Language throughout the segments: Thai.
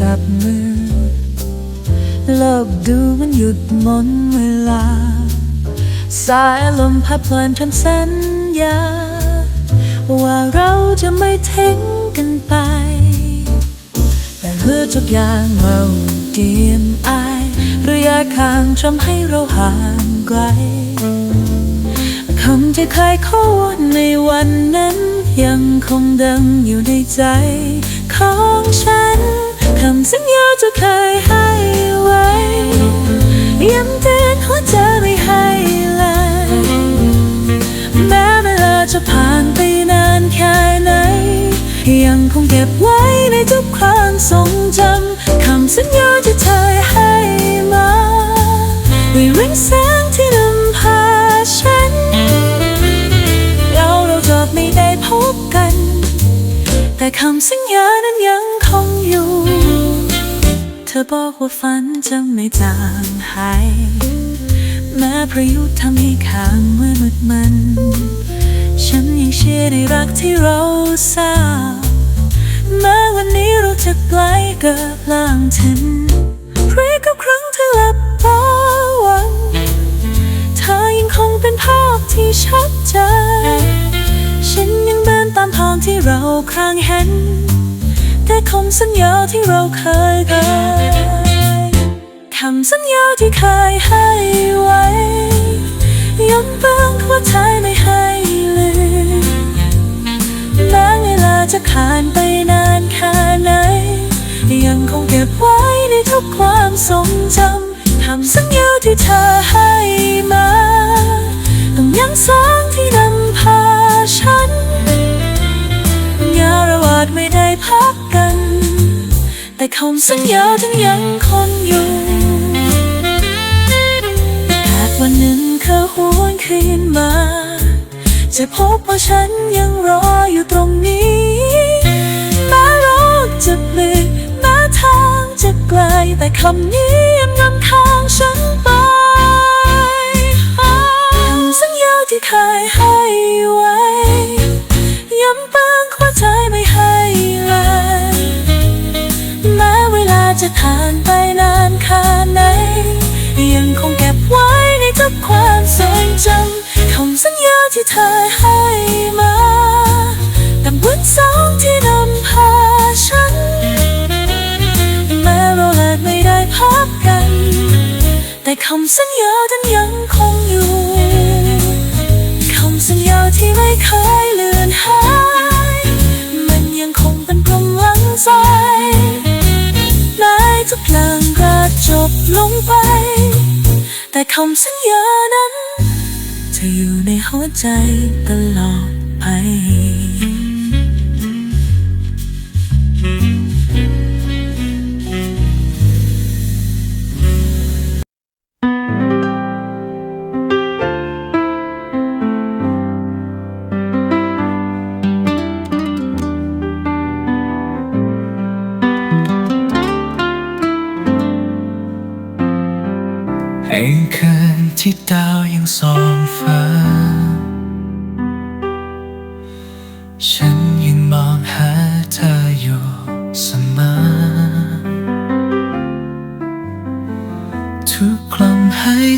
จับมือโลกดูมันหยุดหมนเวลา สายลมพัดเพลินฉันสัญญา ว่าเราจะไม่ทิ้งกันไป แต่เพื่อทุกอย่างเราเดียมอายระยะข้างทำให้เราห่างไกลคำที่เคยพูดในวันนั้นยังคงดังอยู่ในใจของฉัน คำสัญญาจะเคยให้ไว้ย้ำเตือนหัวใจไม่ให้เลยแม้เวลาจะผ่านไปนานแค่ไหน ยังคงเก็บไว้ในทุกความทรงจำคำสัญญาที่เธอให้มาด้วยแรงแสงที่นำพาฉัน เราเราจะไม่ได้พบกัน แต่คำสัญญานั้นยังคงอยู่ อบอกว่าฝันจะไม่จางหาย แม้พายุทธทำให้ข้างเมื่อมืดมัน ฉันยังเชื่อในรักที่เราสร้างแม้วันนี้เราจะไกลเกินล่างถึงเรียกกับครั้งที่หลับตาวันเธอยังคงเป็นภาพที่ชัดเจนฉันยังเดินตามทางที่เราครั้งเห็น แต่คำสัญญาที่เราเคยกินคำสัญญาที่เคยให้ไว้ ยังเบื้องหัวใจไม่ให้ลืมแม้เวลาจะผ่านไปนานแค่ไหน ยังคงเก็บไว้ในทุกความทรงจำคำสัญญาที่เธอให้มาต้องยังสองที่นำ แต่คำสัญญาทั้งยังคงอยู่หากวันหนึ่งเธอหวนคืนมา จะพบว่าฉันยังรออยู่ตรงนี้แม้โลกจะเปลี่ยนแม้ทางจะไกล แต่คำนี้ยังนำทางฉันไปคำสัญญาที่เคยให้ ผ่านไปนานแค่ไหน ยังคงเก็บไว้ในทุกความทรงจำคำสัญญาที่เธอให้มาดังบุญสองที่นำพาฉัน แม้เราอาจไม่ได้พบกัน แต่คำสัญญานั้นยังคงอยู่ คำสัญญาที่ไม่เคยลือ ทุกอย่างก็จบลงไป แต่คำสัญญานั้น จะอยู่ในหัวใจตลอดไป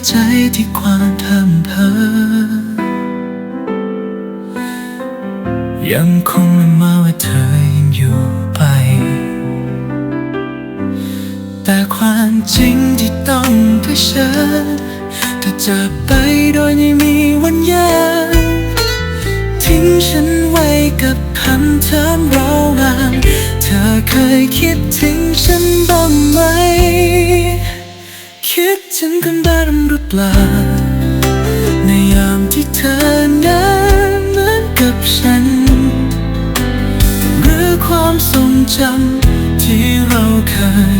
ใจที่ความทำเพอยังคงละเมาว่าเธอยังอยู่ไป แต่ความจริงที่ต้องเผชิญเธอจากไปโดยไม่มีวันยันทิ้งฉันไว้กับคำถามเราวางเธอเคยคิดถึงฉันบ้างไหม คิดฉันกันบ้างหรือเปล่า ในยามที่เธอนั้นเหมือนกับฉัน หรือความทรงจำที่เราเคย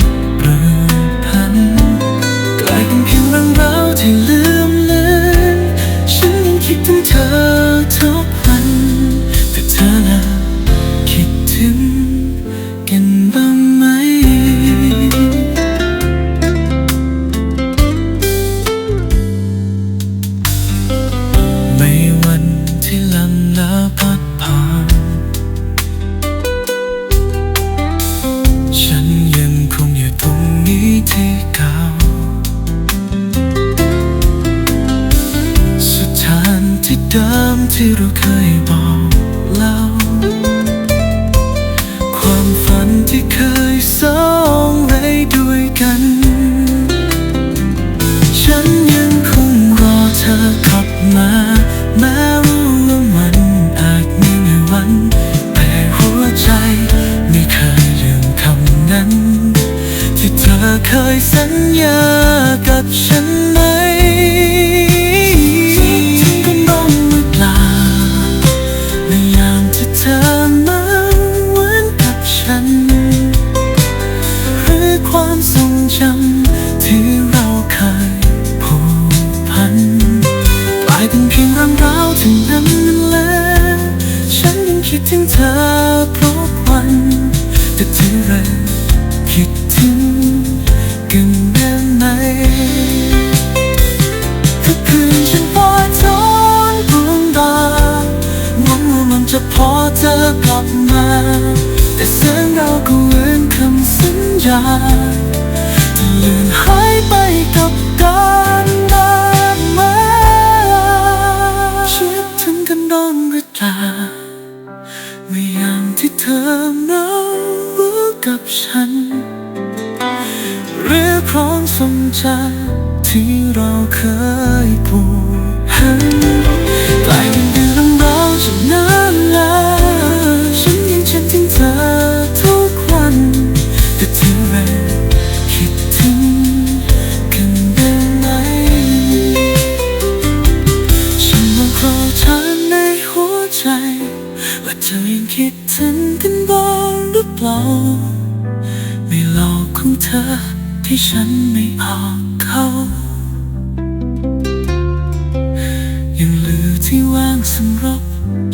ที่ว่างสำหรับ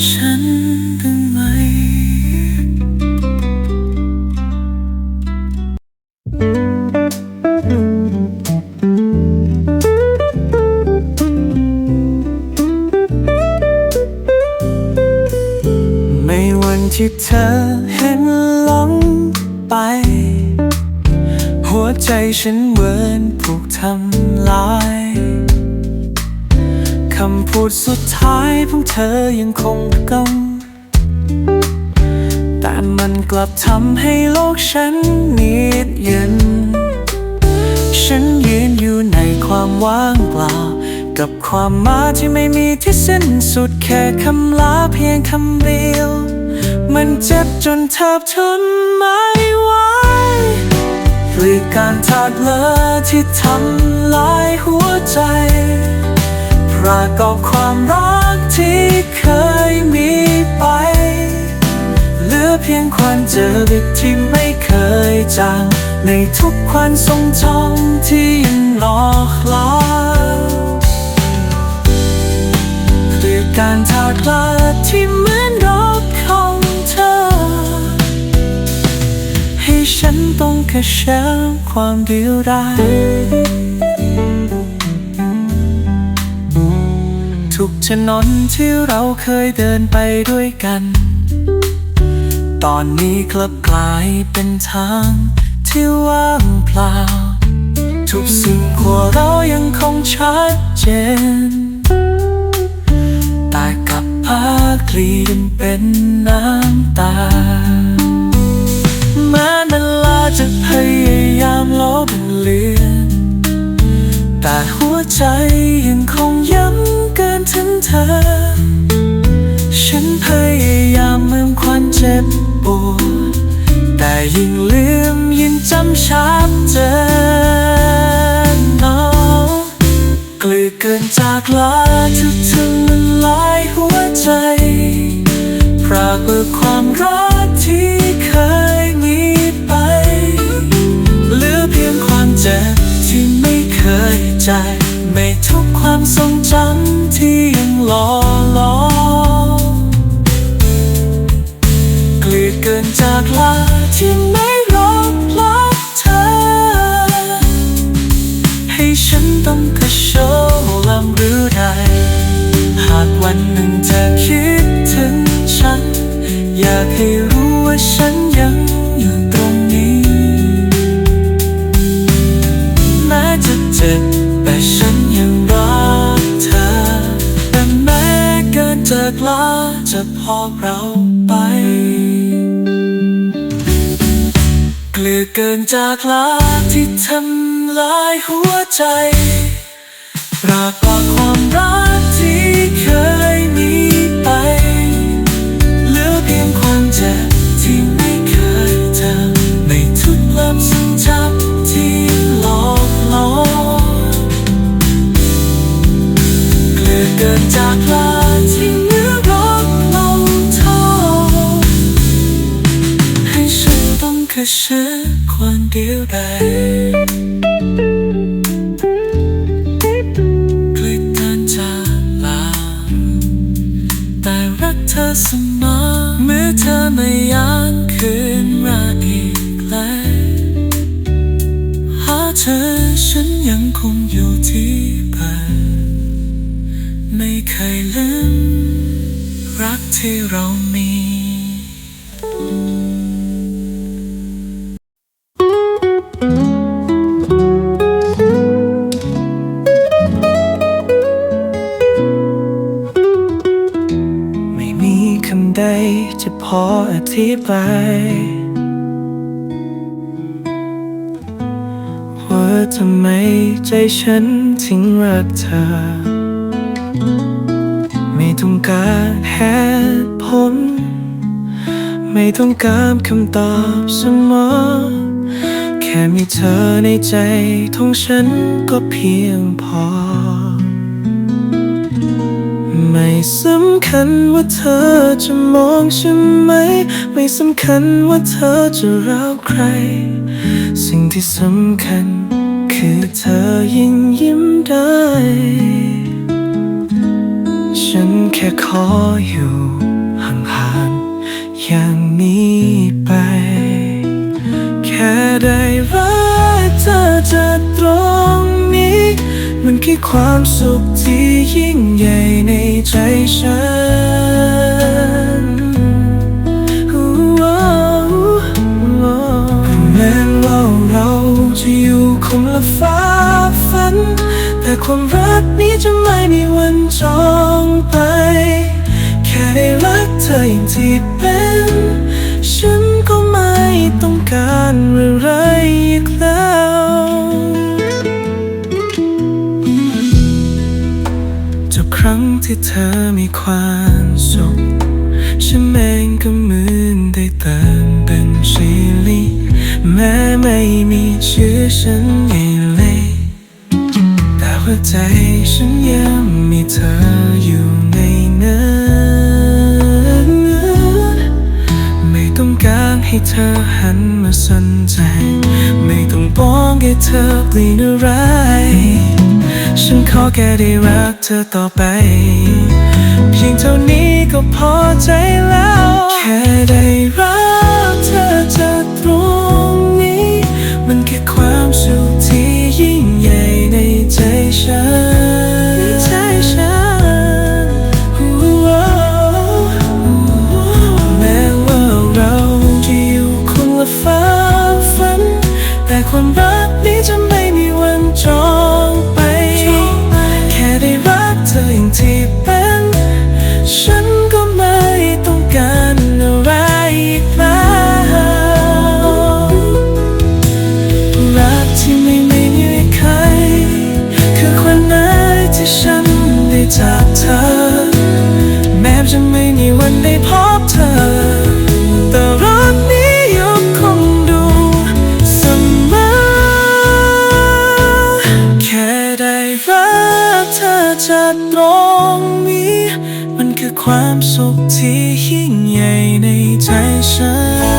ฉันบ้างไหมไม่วันที่เธอเห็นหลงไป หัวใจฉันเหมือนถูกทำลาย คำพูดสุดท้ายของเธอยังคงกำแต่มันกลับทำให้โลกฉันนียดเย็น ฉันยืนอยู่ในความว่างเปล่า กับความมาที่ไม่มีที่สิ้นสุดแค่คำลาเพียงคำเดียว มันเจ็บจนแทบทนไม่ไหวหรือการทอดเลอที่ทำลายหัวใจ รากอบความรักที่เคยมีไป เหลือเพียงความเจอบิดที่ไม่เคยจางในทุกความทรงจำที่ยังหลอกหลอนด้วยการทอดลาที่เหมือนรถของเธอ ให้ฉันต้องเผชิญความเดียวดาย ทุกถนนที่เราเคยเดินไปด้วยกัน ตอนนี้กลับกลายเป็นทางที่ว่างเปล่า ทุกสิ่งของเรายังคงชัดเจน แต่กับพากลีนเป็นน้ำตา แม้เวลาจะ ยิ่งลืมยิ่งจำชัดเจนนองกลือเกินจากลาทุกถึงมันลายหัวใจปรากฏความรักที่เคยมีไปเหลือเพียงความเจ็บที่ไม่เคยใจไม่ทุก เกินจากลาที่ทำลายหัวใจปรากฏความรัก เมื่อเธอไม่ยานคืนมาอีกแล้วหาเธอฉันยังคงอยู่ที่บ้านไม่เคยลืมรักที่เรา คำใดจะพออธิบายว่าทำไมใจฉันถึงรักเธอ ไม่ต้องการเหตุผล ไม่ต้องการคำตอบเสมอ แค่มีเธอในใจของฉันก็เพียงพอ ไม่สำคัญว่าเธอจะมองฉันไหม ไม่สำคัญว่าเธอจะรักใคร สิ่งที่สำคัญ คือเธอยิ่งยิ้มได้ ฉันแค่ขออยู่ห่างๆอย่างนี้ไป แค่ได้รักเธอจากตรงนี้ มันคือความสุขที่ยิ่งใหญ่ ทุกครั้งที่เธอมีความสุขฉันเองก็เหมือนได้เติมเป็นชีลีแม้ไม่มีชื่อฉันเองเลยแต่หัวใจฉันยังมีเธออยู่ในนั้นไม่ต้องการให้เธอหันมาสนใจ ไม่ต้องบอกให้เธอเปลี่ยนอะไร ฉันขอแค่ได้รักเธอต่อไป เพียงเท่านี้ก็พอใจแล้ว แค่ได้รักเธอจากตรงนี้ มันแค่ความสุขที่ยิ่งใหญ่ในใจฉันใน ความสุขที่ยิ่งใหญ่ในใจฉัน